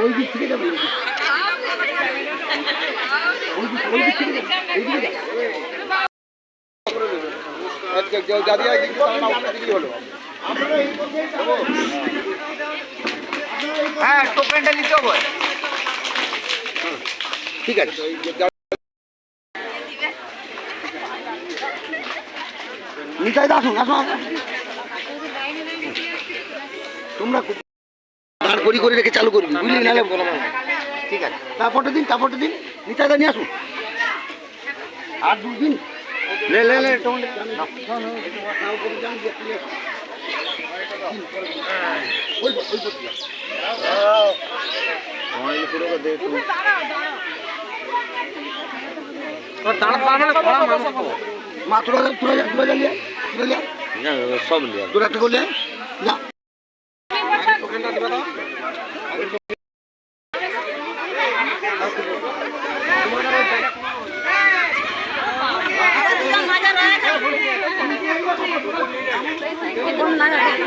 ওই দিক থেকে যাবে ওই দিক। থেকে যাবে হ্যাঁ টোকেনটা নিতে হবে ঠিক আছে নিতাই আসুন আসুন। তোমরা দাঁড় করি করে রেখে চালু করবি বুঝলি? নাহলে ঠিক আছে। তারপরটা দিন তারপরটা দিন নিতাই দা নিয়ে আসুন আর দুদিন লে লে মা তোরা তোরা তোরা যা সব লিয়া তোরা একটা করলে যা। Ahorita